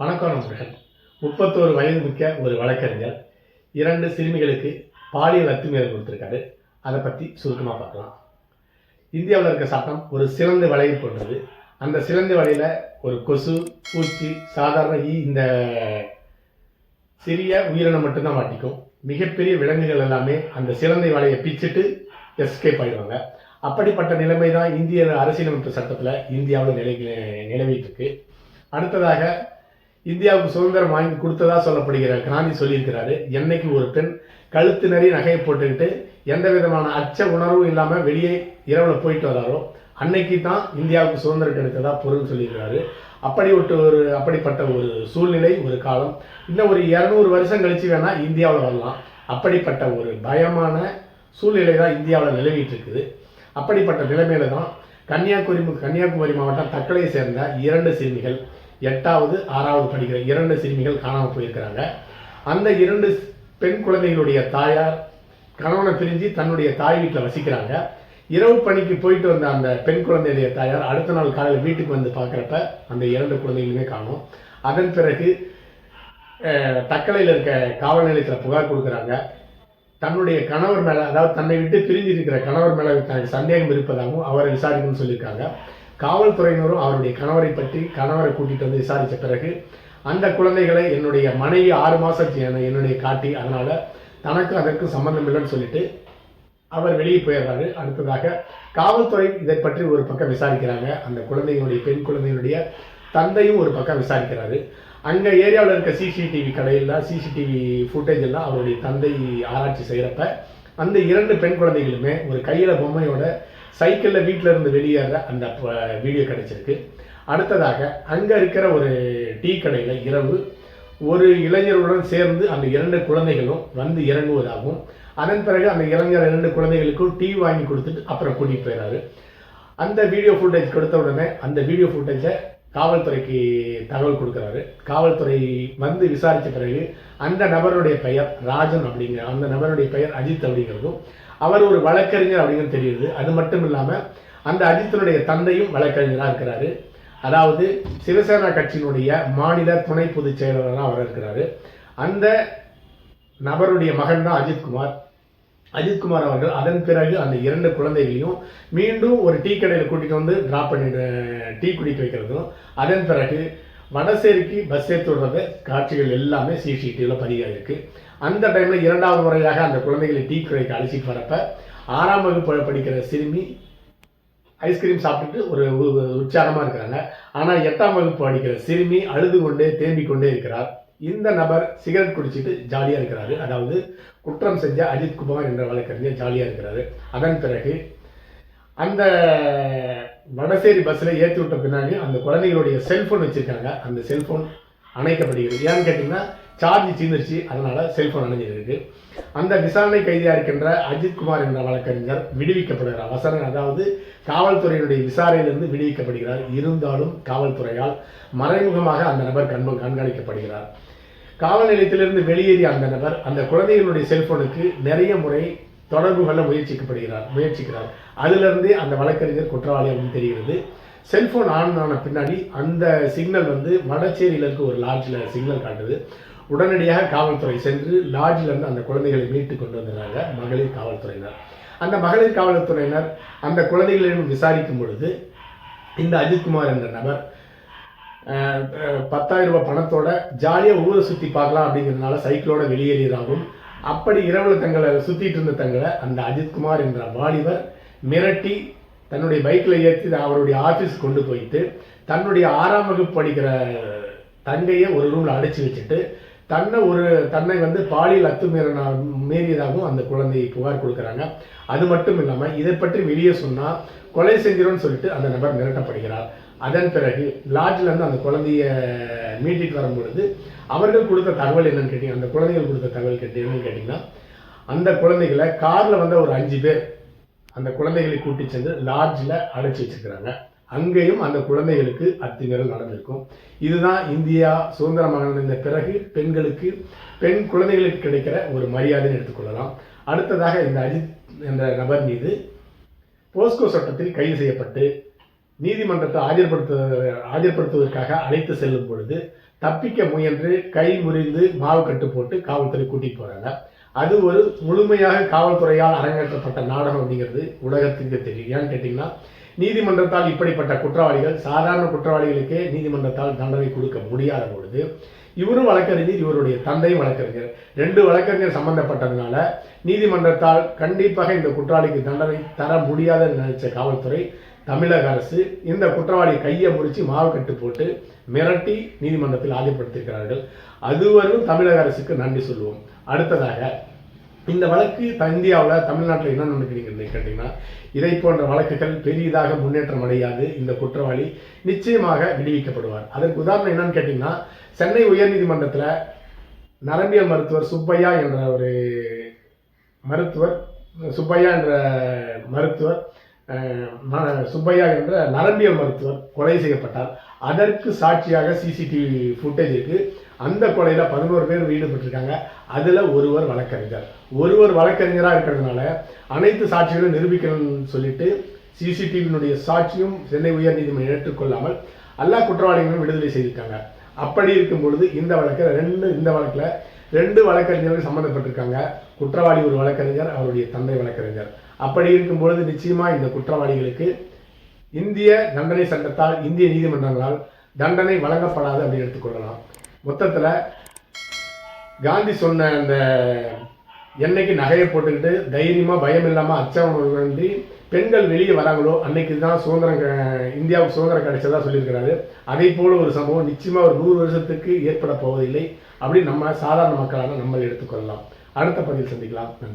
வணக்கம் நண்பர்கள். முப்பத்தோரு வயது மிக்க ஒரு வழக்கறிஞர் இரண்டு சிறுமிகளுக்கு பாலியல் அத்துமீறல் கொடுத்துருக்காரு. அதை பற்றி சுருக்கமாக பார்க்கலாம். இந்தியாவில் இருக்க சட்டம் ஒரு சிறந்த வலையை போன்றது. அந்த சிறந்த வலையில் ஒரு கொசு பூச்சி சாதாரண ஈ இந்த சிறிய உயிரினம் மட்டும்தான் மாட்டிக்கும். மிகப்பெரிய விலங்குகள் எல்லாமே அந்த சிறந்த வலையை பிச்சுட்டு எஸ்கேப் ஆயிடுவாங்க. அப்படிப்பட்ட நிலைமை தான் இந்திய அரசியலமைப்பு சட்டத்தில் இந்தியாவில் நிலை நிலவிட்டு இருக்கு. அடுத்ததாக இந்தியாவுக்கு சுதந்திரம் வாங்கி கொடுத்ததா சொல்லப்படுகிறார் காந்தி சொல்லியிருக்கிறாரு. என்னைக்கு ஒரு பெண் கழுத்து நிறைய நகையை போட்டுக்கிட்டு எந்த விதமான அச்ச உணர்வும் இல்லாமல் வெளியே இரவில் போயிட்டு வராரோ அன்னைக்கு தான் இந்தியாவுக்கு சுதந்திரம் கிடைத்ததா பொருள் சொல்லியிருக்கிறாரு. அப்படி ஒரு ஒரு அப்படிப்பட்ட ஒரு சூழ்நிலை ஒரு காலம். இன்னும் ஒரு இரநூறு வருஷம் கழிச்சு வேணால் இந்தியாவில் வரலாம். அப்படிப்பட்ட ஒரு பயமான சூழ்நிலை தான் இந்தியாவில் நிலவிட்டு இருக்குது அப்படிப்பட்ட நிலைமையில தான் கன்னியாகுமரி கன்னியாகுமரி மாவட்டம் தக்கலையை சேர்ந்த இரண்டு சிறுமிகள் எட்டாவது ஆறாவது படிக்கிற இரண்டு சிறுமிகள் காணாமல் போயிருக்கிறாங்க. அந்த இரண்டு பெண் குழந்தைகளுடைய தாயார் கணவனை பிரிஞ்சு தன்னுடைய தாய் வீட்டில் வசிக்கிறாங்க. இரவு பணிக்கு போயிட்டு வந்த அந்த பெண் குழந்தையுடைய தாயார் அடுத்த நாள் காலையில் வீட்டுக்கு வந்து பார்க்குறப்ப அந்த இரண்டு குழந்தைகளுமே காணும். அதன் பிறகு தக்கலையில் இருக்க காவல் நிலையத்தில் புகார் கொடுக்குறாங்க. தன்னுடைய கணவர் மேலே அதாவது தன்னை விட்டு பிரிஞ்சு இருக்கிற கணவர் மேலே தனக்கு சந்தேகம் இருப்பதாகவும் அவரை விசாரிக்கணும்னு சொல்லியிருக்காங்க. காவல்துறையினரும் அவருடைய கணவரை பற்றி கணவரை கூட்டிட்டு வந்து விசாரித்த பிறகு அந்த குழந்தைகளை என்னுடைய மனைவி ஆறு மாசம் என்னுடைய காட்டி அதனால் தனக்கு அதற்கு சம்மந்தம் இல்லைன்னு சொல்லிட்டு அவர் வெளியே போயிடுறாரு. அடுத்ததாக காவல்துறை இதை பற்றி ஒரு பக்கம் விசாரிக்கிறாங்க. அந்த குழந்தையினுடைய பெண் குழந்தையினுடைய தந்தையும் ஒரு பக்கம் விசாரிக்கிறாரு. அங்கே ஏரியாவில் இருக்க சிசிடிவி கடையில் சிசிடிவி ஃபுட்டேஜ் எல்லாம் அவருடைய தந்தை ஆராய்ச்சி செய்கிறப்ப அந்த இரண்டு பெண் குழந்தைகளுமே ஒரு கையில் பொம்மையோட சைக்கிளில் வீட்டில் இருந்து வெளியேற அந்த வீடியோ கிடைச்சிருக்கு. அடுத்ததாக அங்கே இருக்கிற ஒரு டீ கடையில் இரவு ஒரு இளைஞருடன் சேர்ந்து அந்த இரண்டு குழந்தைகளும் வந்து இறங்குவதாகவும் அதன் பிறகு அந்த இளைஞர் இரண்டு குழந்தைகளுக்கும் டீ வாங்கி கொடுத்துட்டு அப்புறம் கூட்டிகிட்டு போயிறாரு. அந்த வீடியோ ஃபுட்டேஜ் கொடுத்த உடனே அந்த வீடியோ ஃபுட்டேஜை காவல்துறைக்கு தகவல் கொடுக்குறாரு. காவல்துறை வந்து விசாரித்த பிறகு அந்த நபருடைய பெயர் ராஜன் அப்படிங்கிற அந்த நபருடைய பெயர் அஜித் அப்படிங்கிறதும் அவர் ஒரு வழக்கறிஞர் அப்படிங்கிறது தெரியுது. அது மட்டும் இல்லாமல் அந்த அஜித்தினுடைய தந்தையும் வழக்கறிஞராக இருக்கிறாரு. அதாவது சிவசேனா கட்சியினுடைய மாநில துணை பொதுச் செயலாளராக அவர் இருக்கிறாரு. அந்த நபருடைய மகன் தான் அஜித்குமார். அஜித்குமார் அவர்கள் அதன் பிறகு அந்த இரண்டு குழந்தைகளையும் மீண்டும் ஒரு டீ கடையில் கூட்டிகிட்டு வந்து ட்ராப் பண்ணி டீ குடிக்க வைக்கிறதும் அதன் பிறகு வடசேரிக்கு பஸ் ஏற்றி விடுறது காட்சிகள் எல்லாமே சிசிடிவியில் இருக்குது அந்த டைமில் இரண்டாவது முறையாக அந்த குழந்தைகளை டீ கடைக்கு அழைச்சிட்டு வரப்ப ஆறாம் வகுப்பு படிக்கிற சிறுமி ஐஸ்கிரீம் சாப்பிட்டுட்டு ஒரு உ- இருக்கிறாங்க. ஆனால் எட்டாம் வகுப்பு படிக்கிற சிறுமி அழுது கொண்டே தேம்பிக் கொண்டே இருக்கிறார். இந்த நபர் சிகரெட் குடிச்சிட்டு ஜாலியாக இருக்கிறாரு. அதாவது குற்றம் செஞ்ச அஜித் குமார் என்ற வழக்கறிஞர் ஜாலியாக இருக்கிறாரு. அதன் பிறகு அந்த வடசேரி பஸ்ஸில் ஏற்றி விட்ட பின்னாடி அந்த குழந்தைகளுடைய செல்ஃபோன் வச்சுருக்காங்க. அந்த செல்ஃபோன் அணைக்கப்படுகிறது. ஏன்னு கேட்டிங்கன்னா சார்ஜ் தீர்ந்துருச்சு அதனால செல்போன் அணைஞ்சிருக்கு அந்த விசாரணை கைதியாக இருக்கின்ற அஜித் குமார் என்ற வழக்கறிஞர் விடுவிக்கப்படுகிறார். அவசரம் அதாவது காவல்துறையினுடைய விசாரணையிலிருந்து விடுவிக்கப்படுகிறார். இருந்தாலும் காவல்துறையால் மறைமுகமாக அந்த நபர் கண் கண்காணிக்கப்படுகிறார். காவல் நிலையத்திலிருந்து வெளியேறிய அந்த நபர் அந்த குழந்தைகளுடைய செல்போனுக்கு நிறைய முறை தொடர்பு கொள்ள முயற்சிக்கப்படுகிறார் முயற்சிக்கிறார். அதிலிருந்தே அந்த வழக்கறிஞர் குற்றவாளி அப்படின்னு தெரிகிறது. செல்போன் ஆன் ஆன பின்னாடி அந்த சிக்னல் வந்து வடச்சேரியில் இருக்க ஒரு லாட்ஜில் சிக்னல் காட்டுது. உடனடியாக காவல்துறை சென்று லாட்ஜில் இருந்து அந்த குழந்தைகளை மீட்டு கொண்டு வந்துடுறாங்க மகளிர் காவல்துறையினர். அந்த மகளிர் காவல்துறையினர் அந்த குழந்தைகளிடம் விசாரிக்கும் பொழுது இந்த அஜித்குமார் என்ற நபர் பத்தாயிரம் ரூபாய் பணத்தோட ஜாலியாக ஊரை சுற்றி பார்க்கலாம் அப்படிங்கிறதுனால சைக்கிளோட வெளியேறியதாகவும் அப்படி இரவில் தங்களை சுற்றிட்டு இருந்த தங்களை அந்த அஜித்குமார் என்ற வாலிபர் மிரட்டி தன்னுடைய பைக்கில் ஏற்றி அவருடைய ஆஃபீஸ் கொண்டு போயிட்டு தன்னுடைய ஆறாம் வகுப்பு படிக்கிற தங்கையை ஒரு ரூமில் அடைச்சி வச்சுட்டு தன்னை ஒரு தன்னை வந்து பாலியல் அத்துமீறின மீறியதாகவும் அந்த குழந்தையை புகார் கொடுக்குறாங்க. அது மட்டும் இல்லாமல் இதை பற்றி வெளியே சொன்னால் கொலை செஞ்சிரும்னு சொல்லிட்டு அந்த நபர் மிரட்டப்படுகிறார். அதன் பிறகு லாட்ஜிலேருந்து அந்த குழந்தைய மீட்டிட்டு வரும்பொழுது அவர்கள் கொடுத்த தகவல் என்னன்னு கேட்டீங்க. அந்த குழந்தைகள் கொடுத்த தகவல் கேட்டு என்னன்னு கேட்டிங்கன்னா அந்த குழந்தைகளை காரில் வந்த ஒரு அஞ்சு பேர் அந்த குழந்தைகளை கூட்டி சென்று லாட்ஜில் அடைச்சி வச்சிருக்கிறாங்க. அங்கேயும் அந்த குழந்தைகளுக்கு அத்துமீறல் நடந்திருக்கும். இதுதான் இந்தியா சுதந்திரமாக நடந்த பிறகு பெண்களுக்கு பெண் குழந்தைகளுக்கு கிடைக்கிற ஒரு மரியாதைன்னு எடுத்துக்கொள்ளலாம். அடுத்ததாக இந்த அஜித் என்ற நபர் மீது போஸ்கோ சட்டத்தில் கைது செய்யப்பட்டு நீதிமன்றத்தை ஆஜர்படுத்த ஆஜர்படுத்துவதற்காக அழைத்து செல்லும் பொழுது தப்பிக்க முயன்று கை முறிந்து மாவு கட்டு போட்டு காவல்துறை கூட்டிட்டு போறாங்க. அது ஒரு முழுமையாக காவல்துறையால் அரங்கேற்றப்பட்ட நாடகம் அப்படிங்கிறது உலகத்துக்கு தெரியும். ஏன்னு கேட்டிங்கன்னா நீதிமன்றத்தால் இப்படிப்பட்ட குற்றவாளிகள் சாதாரண குற்றவாளிகளுக்கே நீதிமன்றத்தால் தண்டனை கொடுக்க முடியாத பொழுது இவரும் வழக்கறிஞர் இவருடைய தந்தையும் வழக்கறிஞர். ரெண்டு வழக்கறிஞர் சம்பந்தப்பட்டதுனால நீதிமன்றத்தால் கண்டிப்பாக இந்த குற்றவாளிக்கு தண்டனை தர முடியாதுன்னு நினைச்ச காவல்துறை தமிழக அரசு இந்த குற்றவாளி கையை முறிச்சு மாவு கட்டு போட்டு மிரட்டி நீதிமன்றத்தில் ஆஜர்படுத்தியிருக்கிறார்கள். அதுவரையும் தமிழக அரசுக்கு நன்றி சொல்லுவோம். அடுத்ததாக இந்த வழக்கு இந்தியாவில் தமிழ்நாட்டில் என்ன நடக்கிறீங்கன்னு கேட்டிங்கன்னா இதை போன்ற வழக்குகள் பெரியதாக முன்னேற்றம் அடையாது. இந்த குற்றவாளி நிச்சயமாக விடுவிக்கப்படுவார். அதற்கு உதாரணம் என்னன்னு கேட்டிங்கன்னா சென்னை உயர்நீதிமன்றத்தில் நரம்பியல் மருத்துவர் சுப்பையா என்ற ஒரு மருத்துவர் சுப்பையா என்ற மருத்துவர் சுப்பையா என்ற நரம்பியல் மருத்துவர் கொலை செய்யப்பட்டார். அதற்கு சாட்சியாக சிசிடிவி ஃபுட்டேஜ் இருக்குது அந்த கொலையில் பதினோரு பேர் ஈடுபட்டிருக்காங்க அதில் ஒருவர் வழக்கறிஞர். ஒருவர் வழக்கறிஞராக இருக்கிறதுனால அனைத்து சாட்சிகளும் நிரூபிக்கணும்னு சொல்லிட்டு சிசிடிவியினுடைய சாட்சியும் சென்னை உயர்நீதிமன்றம் ஏற்றுக்கொள்ளாமல் எல்லா குற்றவாளிகளும் விடுதலை செய்திருக்காங்க. அப்படி இருக்கும் பொழுது இந்த வழக்கில் ரெண்டு இந்த வழக்கில் ரெண்டு வழக்கறிஞர்கள் சம்மந்தப்பட்டிருக்காங்க குற்றவாளி ஒரு வழக்கறிஞர் அவருடைய தந்தை வழக்கறிஞர். அப்படி இருக்கும் பொழுது நிச்சயமாக இந்த குற்றவாளிகளுக்கு இந்திய தண்டனை சட்டத்தால் இந்திய நீதிமன்றங்களால் தண்டனை வழங்கப்படாது அப்படின்னு எடுத்துக்கொள்ளலாம் மொத்தத்தில் காந்தி சொன்ன அந்த என்னைக்கு நகையை போட்டுக்கிட்டு தைரியமாக பயம் இல்லாமல் அச்சம் வேண்டி பெண்கள் வெளியே வராங்களோ அன்னைக்கு தான் சுதந்திரம் இந்தியாவுக்கு சுதந்திரம் கிடைச்சதா சொல்லியிருக்கிறாரு. அதே போல ஒரு சம்பவம் நிச்சயமாக ஒரு நூறு வருஷத்துக்கு ஏற்பட போவதில்லை. அப்படி நம்ம சாதாரண மக்களான நம்ம எடுத்துக்கொள்ளலாம். அடுத்த பதிவில் சந்திக்கலாம். நன்றி.